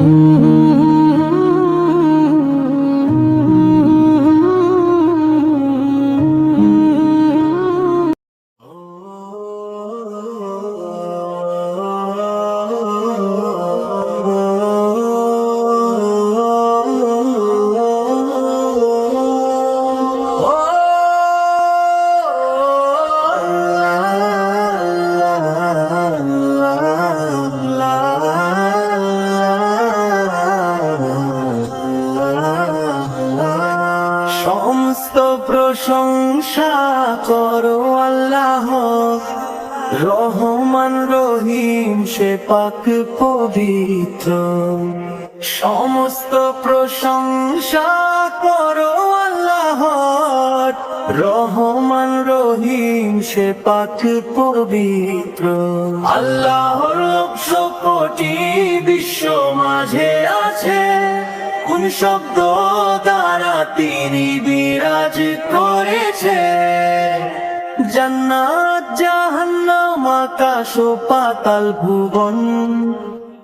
সমস্ত প্রশংসা করো আল্লাহ। রহমান, রহিম, সে পাক পবিত্র। সমস্ত প্রশংসা করো আল্লাহ। রহমান, রহিম, সে পাক পবিত্র। আল্লাহর লক্ষ কোটি বিশ্ব মাঝে আছে। কোন শব্দ দ্বারা তিনি বিরাজ করেছে। জান্নাত, জাহান্নাম, আকাশ পাতাল ভুবন।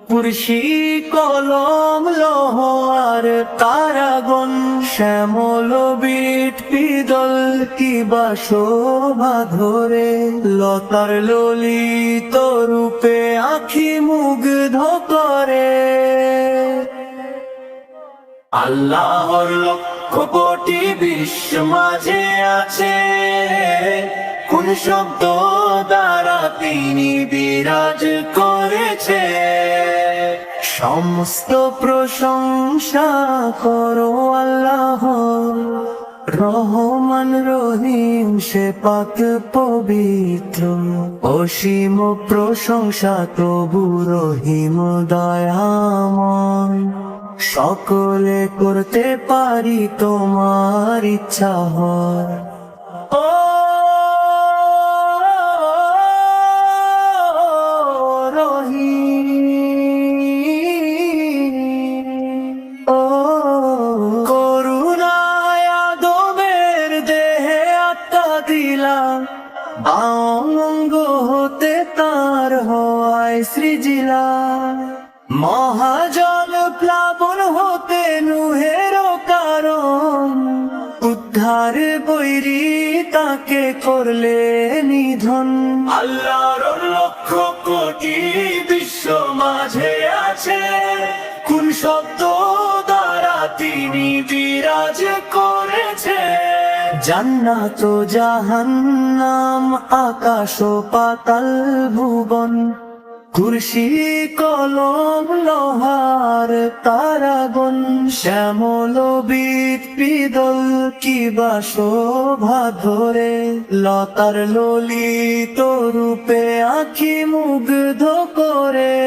পুরুষি কলম, লোহ আর তারাগন শ্যামল, বিট, পিদল, কিবা, শোভা ধরে। লতার ললিত রূপে আখি মুগ্ধ করে। আল্লাহর লক্ষ কোটি বিশ্ব মাঝে আছে। কোন শব্দ দ্বারা তিনি বিরাজ করেছে। সমস্ত প্রশংসা করো আল্লাহ রহমান, রহিম, সে পাক, পবিত্র। অসীম প্রশংসা, তবু রহিম দয়াময়। সকলে করতে পারি তোমার ইচ্ছা হয়। ও রহিম, ও করুণায় আদমের দেহে আত্মা দিলাম। অঙ্গ হতে তার হওয়ায় সৃজিলা মহাজল উদ্ধার বৈরি তাকে করলে নিধন। আল্লাহর লক্ষ কোটি বিশ্ব মাঝে আছে। কোন শব্দ দ্বারা তিনি বিরাজ করেছে? জান্নাত জাহান্নাম আকাশ পাতাল ভুবন। কুরসি কলম, লোহার তারাগন শ্যামল বিট পিদল, কিবা শোভা ধরে। লতার ললিত রূপে আখি মুগ্ধ করে।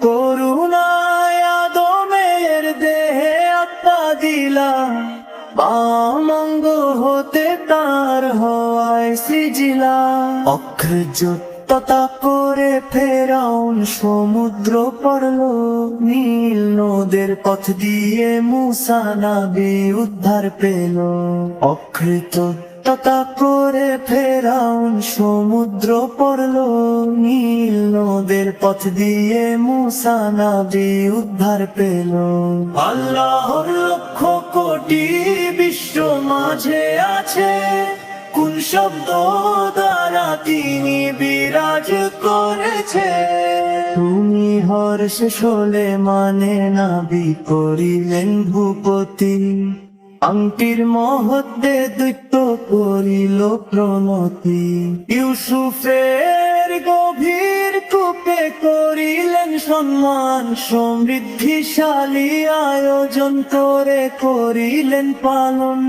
করুণায় আদমের দেহে আত্মা দিলাম বামঙ্গ হতে তার হওয়ায় সিজিলা। সৃজিলা অক্ষযুক্ততা করে ফেরাউন সমুদ্র পড়ল, নীল নদের পথ দিয়ে মুসা নাবি উদ্ধার পেল। অকৃতজ্ঞতা করে ফেরাউন সমুদ্র পড়ল, নীল নদের পথ দিয়ে মুসা নাবি উদ্ধার পেল। আল্লাহর লক্ষ কোটি বিশ্ব মাঝে আছে কোন শব্দ দ্বারা তিনি বিরাজ করেছে? তুমি হর্ষ শোলে মানে নাবি করিলেন ভূপতি। আংটির মহত্বে দৈত্য করিল প্রণতি। ইউসুফের গভীর কূপে করিলেন সম্মান, সমৃদ্ধিশালী আয়োজন করে করিলেন পালন।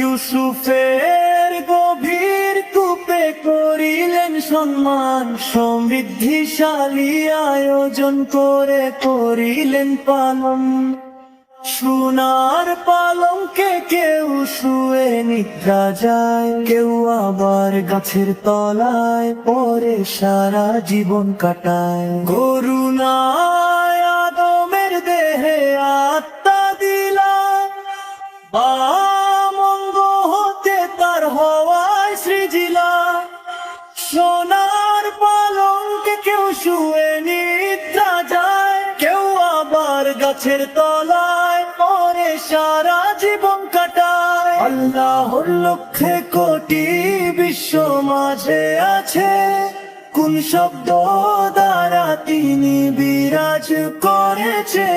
ইউসুফের গভীর কূপে করিলেন সম্মান, সমৃদ্ধিশালী আয়োজন করে করিলেন পালন। সোনার পালঙ্কে কেউ শুয়ে নিদ্রা যায়, কেউ আবার গাছের তলায় পরে সারা জীবন কাটায়। করুণায় আদমের দেহে আত্মা দিলাম বামঙ্গ হতে তার হওয়ায় সৃজিলা। সোনার পালঙ্কে কেউ শুয়ে নিদ্রা যায়, কেউ আবার গাছের তলায় আল্লাহর লক্ষ্যে কোটি বিশ্ব মাঝে আছে। কোন শব্দ দ্বারা তিনি বিরাজ করেছে?